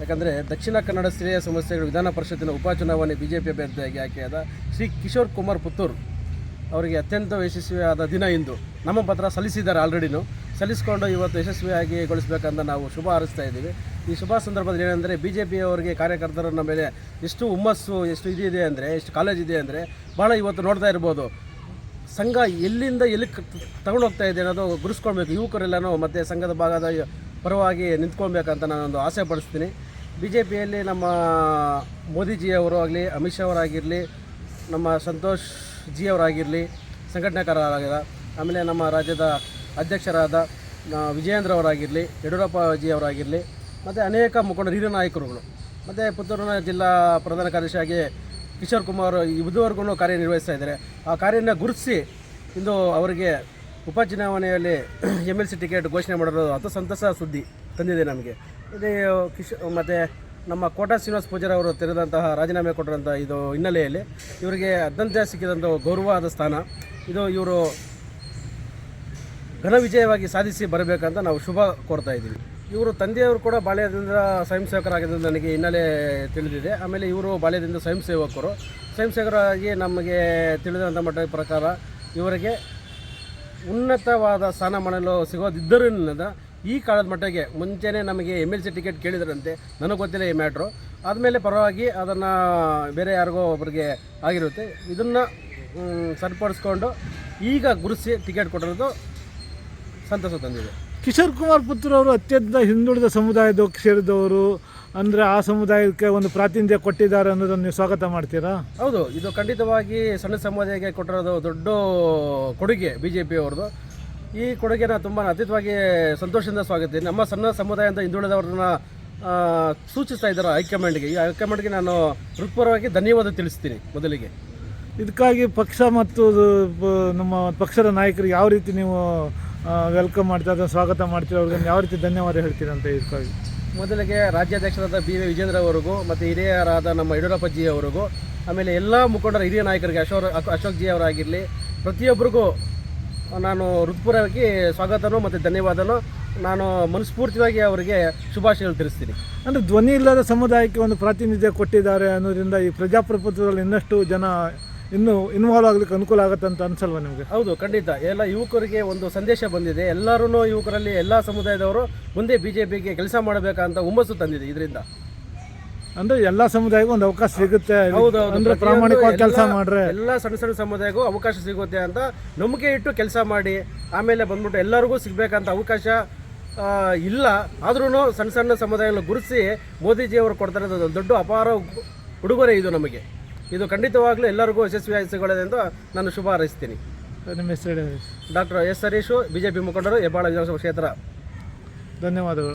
ಯಾಕಂದರೆ ದಕ್ಷಿಣ ಕನ್ನಡ ಸ್ಥಳೀಯ ಸಮಸ್ಯೆಗಳು ವಿಧಾನ ಪರಿಷತ್ತಿನ ಉಪಚುನಾವಣೆ ಬಿ ಜೆ ಪಿ ಅಭ್ಯರ್ಥಿಯಾಗಿ ಆಯ್ಕೆಯಾದ ಶ್ರೀ ಕಿಶೋರ್ ಕುಮಾರ್ ಪುತ್ತೂರು ಅವರಿಗೆ ಅತ್ಯಂತ ಯಶಸ್ವಿಯಾದ ದಿನ ಇಂದು. ನಮ್ಮ ಪತ್ರ ಸಲ್ಲಿಸಿದ್ದಾರೆ ಆಲ್ರೆಡಿನೂ. ಸಲ್ಲಿಸಿಕೊಂಡು ಇವತ್ತು ಯಶಸ್ವಿಯಾಗಿ ಗೊಳಿಸಬೇಕಂತ ನಾವು ಶುಭ ಹಾರಿಸ್ತಾ ಇದ್ದೀವಿ. ಈ ಶುಭ ಸಂದರ್ಭದಲ್ಲಿ ಏನಂದರೆ ಬಿ ಜೆ ಪಿಯವರಿಗೆ ಕಾರ್ಯಕರ್ತರನ್ನ ಮೇಲೆ ಎಷ್ಟು ಹುಮ್ಮಸ್ಸು, ಎಷ್ಟು ಇದಿದೆ ಅಂದರೆ, ಎಷ್ಟು ಕಾಲೇಜ್ ಇದೆ ಅಂದರೆ ಭಾಳ ಇವತ್ತು ನೋಡ್ತಾ ಇರ್ಬೋದು. ಸಂಘ ಎಲ್ಲಿಂದ ಎಲ್ಲಿ ತಗೊಂಡು ಹೋಗ್ತಾ ಇದೆ ಅನ್ನೋದು ಗುರುಸ್ಕೊಳ್ಬೇಕು. ಯುವಕರೆಲ್ಲನೂ ಮತ್ತು ಸಂಘದ ಭಾಗದ ಪರವಾಗಿ ನಿಂತ್ಕೊಳ್ಬೇಕಂತ ನಾನೊಂದು ಆಸೆ ಪಡಿಸ್ತೀನಿ. ಬಿ ಜೆ ಪಿಯಲ್ಲಿ ನಮ್ಮ ಮೋದಿಜಿಯವರು ಆಗಲಿ ಅಮಿತ್ ಶಾ ಅವರಾಗಿರಲಿ, ನಮ್ಮ ಸಂತೋಷ್ ಜಿ ಅವರಾಗಿರಲಿ ಆಮೇಲೆ ನಮ್ಮ ರಾಜ್ಯದ ಅಧ್ಯಕ್ಷರಾದ ವಿಜಯೇಂದ್ರ ಅವರಾಗಿರಲಿ, ಯಡಿಯೂರಪ್ಪ ಜಿ ಅವರಾಗಿರಲಿ, ಮತ್ತು ಅನೇಕ ಮುಖಂಡರು ಹಿರಿಯ ನಾಯಕರುಗಳು, ಮತ್ತು ಪುತ್ತೂರಿನ ಜಿಲ್ಲಾ ಪ್ರಧಾನ ಕಾರ್ಯದರ್ಶಿಯಾಗಿ ಕಿಶೋರ್ ಕುಮಾರ್ ಇದುವರೆಗೂ ಕಾರ್ಯನಿರ್ವಹಿಸ್ತಾ ಇದ್ದಾರೆ. ಆ ಕಾರ್ಯನ ಗುರುತಿಸಿ ಇಂದು ಅವರಿಗೆ ಉಪಚುನಾವಣೆಯಲ್ಲಿ ಎಂ ಎಲ್ ಸಿ ಟಿಕೆಟ್ ಘೋಷಣೆ ಮಾಡಿರೋದು ಅತ ಸಂತಸ ಸುದ್ದಿ ತಂದಿದೆ ನಮಗೆ. ಇದೇ ಕಿಶ್, ಮತ್ತು ನಮ್ಮ ಕೋಟಾ ಶ್ರೀನಿವಾಸ ಪೂಜಾರಿ ಅವರು ತೆರೆದಂತಹ ರಾಜೀನಾಮೆ ಕೊಟ್ಟಿರೋಂಥ ಇದು ಹಿನ್ನೆಲೆಯಲ್ಲಿ ಇವರಿಗೆ ಅತ್ಯಂತ ಸಿಕ್ಕಿದಂಥ ಗೌರವವಾದ ಸ್ಥಾನ. ಇದು ಇವರು ಘನ ವಿಜಯವಾಗಿ ಸಾಧಿಸಿ ಬರಬೇಕಂತ ನಾವು ಶುಭ ಕೋರ್ತಾ ಇದ್ದೀವಿ. ಇವರು ತಂದೆಯವರು ಕೂಡ ಬಾಲ್ಯದಿಂದ ಸ್ವಯಂ ಸೇವಕರಾಗಿದ್ದು ನನಗೆ ಹಿನ್ನೆಲೆ ತಿಳಿದಿದೆ. ಆಮೇಲೆ ಇವರು ಬಾಲ್ಯದಿಂದ ಸ್ವಯಂ ಸೇವಕರು. ಸ್ವಯಂ ಸೇವಕರಾಗಿ ನಮಗೆ ತಿಳಿದಂಥ ಮಟ್ಟದ ಪ್ರಕಾರ ಇವರಿಗೆ ಉನ್ನತವಾದ ಸ್ಥಾನ ಮಾಡಲು ಸಿಗೋದಿದ್ದರಿಂದ ಈ ಕಾಲದ ಮಟ್ಟಿಗೆ ಮುಂಚೆನೇ ನಮಗೆ ಎಂ ಎಲ್ ಸಿ ಟಿಕೆಟ್ ಕೇಳಿದ್ರಂತೆ. ನನಗೆ ಗೊತ್ತಿಲ್ಲ ಈ ಮ್ಯಾಟ್ರು. ಆದಮೇಲೆ ಪರವಾಗಿ ಅದನ್ನು ಬೇರೆ ಯಾರಿಗೋ ಒಬ್ಬರಿಗೆ ಆಗಿರುತ್ತೆ. ಇದನ್ನು ಸರಿಪಡಿಸ್ಕೊಂಡು ಈಗ ಗುರುಸಿ ಟಿಕೆಟ್ ಕೊಟ್ಟಿರೋದು ಸಂತಸ ತಂದಿದೆ. ಕಿಶೋರ್ ಕುಮಾರ್ ಪುತ್ರ ಅವರು ಅತ್ಯಂತ ಹಿಂದುಳಿದ ಸಮುದಾಯದ ಸೇರಿದವರು ಅಂದರೆ ಆ ಸಮುದಾಯಕ್ಕೆ ಒಂದು ಪ್ರಾತಿನಿಧ್ಯ ಕೊಟ್ಟಿದ್ದಾರೆ ಅನ್ನೋದನ್ನು ನೀವು ಸ್ವಾಗತ ಮಾಡ್ತೀರಾ? ಹೌದು ಇದು ಖಂಡಿತವಾಗಿ ಸಣ್ಣ ಸಮುದಾಯಕ್ಕೆ ಕೊಟ್ಟಿರೋದು ದೊಡ್ಡ ಕೊಡುಗೆ ಬಿ ಜೆ ಪಿಯವ್ರದ್ದು ಈ ಕೊಡುಗೆನ ತುಂಬ ಅತೀತವಾಗಿ ಸಂತೋಷದಿಂದ ಸ್ವಾಗತ ನಮ್ಮ ಸಣ್ಣ ಸಮುದಾಯ ಅಂತ ಹಿಂದುಳಿದವ್ರನ್ನ ಸೂಚಿಸ್ತಾ ಇದ್ದಾರೆ ಹೈಕಮಾಂಡ್ಗೆ. ಈ ಹೈಕಮಾಂಡ್ಗೆ ನಾನು ಹೃತ್ಪೂರ್ವವಾಗಿ ಧನ್ಯವಾದ ತಿಳಿಸ್ತೀನಿ ಮೊದಲಿಗೆ. ಇದಕ್ಕಾಗಿ ಪಕ್ಷ ಮತ್ತು ನಮ್ಮ ಪಕ್ಷದ ನಾಯಕರು ಯಾವ ರೀತಿ ನೀವು ವೆಲ್ಕಮ್ ಮಾಡ್ತೀರ ಅದನ್ನು ಸ್ವಾಗತ ಮಾಡ್ತೀರ ಅವ್ರಿಗೆ ಯಾವ ರೀತಿ ಧನ್ಯವಾದ ಹೇಳ್ತೀರಂತ ಇದಕ್ಕಾಗಿ? ಮೊದಲಿಗೆ ರಾಜ್ಯಾಧ್ಯಕ್ಷರಾದ ಬಿ ವಿ ವಿಜೇಂದ್ರ ಅವರಿಗೂ ಮತ್ತು ಹಿರಿಯರಾದ ನಮ್ಮ ಯಡಿಯೂರಪ್ಪಜಿ ಅವರಿಗೂ ಆಮೇಲೆ ಎಲ್ಲ ಮುಖಂಡರ, ಹಿರಿಯ ನಾಯಕರಿಗೆ ಅಶೋಕ್ ಅಶೋಕ್ ಜಿ ಅವರಾಗಿರಲಿ ಪ್ರತಿಯೊಬ್ಬರಿಗೂ ನಾನು ಹೃತ್ಪೂರ್ವವಾಗಿ ಸ್ವಾಗತನೂ ಮತ್ತು ಧನ್ಯವಾದನೂ ನಾನು ಮನಸ್ಫೂರ್ತಿಯಾಗಿ ಅವರಿಗೆ ಶುಭಾಶಯಗಳು ತಿಳಿಸ್ತೀನಿ. ಅಂದರೆ ಧ್ವನಿ ಇಲ್ಲದ ಸಮುದಾಯಕ್ಕೆ ಒಂದು ಪ್ರಾತಿನಿಧ್ಯ ಕೊಟ್ಟಿದ್ದಾರೆ ಅನ್ನೋದರಿಂದ ಈ ಪ್ರಜಾಪ್ರಭುತ್ವದಲ್ಲಿ ಇನ್ನಷ್ಟು ಜನ ಇನ್ನೂ ಇನ್ವಾಲ್ವ್ ಆಗ್ಲಿಕ್ಕೆ ಅನುಕೂಲ ಆಗುತ್ತೆ ಅಂತ ಅನ್ಸಲ್ವಾ ನಿಮಗೆ? ಹೌದು ಖಂಡಿತ. ಎಲ್ಲ ಯುವಕರಿಗೆ ಒಂದು ಸಂದೇಶ ಬಂದಿದೆ. ಎಲ್ಲರೂ ಯುವಕರಲ್ಲಿ ಎಲ್ಲ ಸಮುದಾಯದವರು ಮುಂದೆ ಬಿ ಜೆ ಪಿಗೆ ಕೆಲಸ ಮಾಡಬೇಕಂತ ಹುಮ್ಮಸ್ಸು ತಂದಿದೆ ಇದರಿಂದ. ಅಂದ್ರೆ ಎಲ್ಲಾ ಸಮುದಾಯಕ್ಕೂ ಒಂದು ಅವಕಾಶ ಸಿಗುತ್ತೆ. ಹೌದೌದು ಅಂದ್ರೆ ಪ್ರಾಮಾಣಿಕವಾಗಿ ಕೆಲಸ ಎಲ್ಲ- ಮಾಡ್ರೆ. ಎಲ್ಲ ಸಣ್ಣ ಸಣ್ಣ ಸಮುದಾಯಕ್ಕೂ ಅವಕಾಶ ಸಿಗುತ್ತೆ ಅಂತ ನಂಬಿಕೆ ಇಟ್ಟು ಕೆಲಸ ಮಾಡಿ ಆಮೇಲೆ ಬಂದ್ಬಿಟ್ಟು ಎಲ್ಲರಿಗೂ ಸಿಗ್ಬೇಕಂತ ಅವಕಾಶ ಆ, ಇಲ್ಲ. ಆದ್ರೂ ಸಣ್ಣ ಸಣ್ಣ ಸಮುದಾಯಗಳನ್ನು ಗುರುತಿಸಿ ಮೋದಿಜಿಯವರು ಕೊಡ್ತಾರೆ ಅದು ದೊಡ್ಡ ಅಪಾರ ಉಡುಗೊರೆ ಇದು ನಮಗೆ. ಇದು ಖಂಡಿತವಾಗ್ಲೂ ಎಲ್ಲರಿಗೂ ಯಶಸ್ವಿಯಾಗಿ ಸಿಗೋದೆ ಎಂದು ನಾನು ಶುಭ ಹಾರೈಸ್ತೀನಿ. ನಿಮ್ಮ ಹೆಸರು ಹೇಳಿ. ಡಾಕ್ಟರ್ ಎಸ್ ಹರೀಶು ಬಿಜೆಪಿ ಮುಖಂಡರು ಹೆಬ್ಬಾಳ ವಿಧಾನಸಭಾ ಕ್ಷೇತ್ರ. ಧನ್ಯವಾದಗಳು.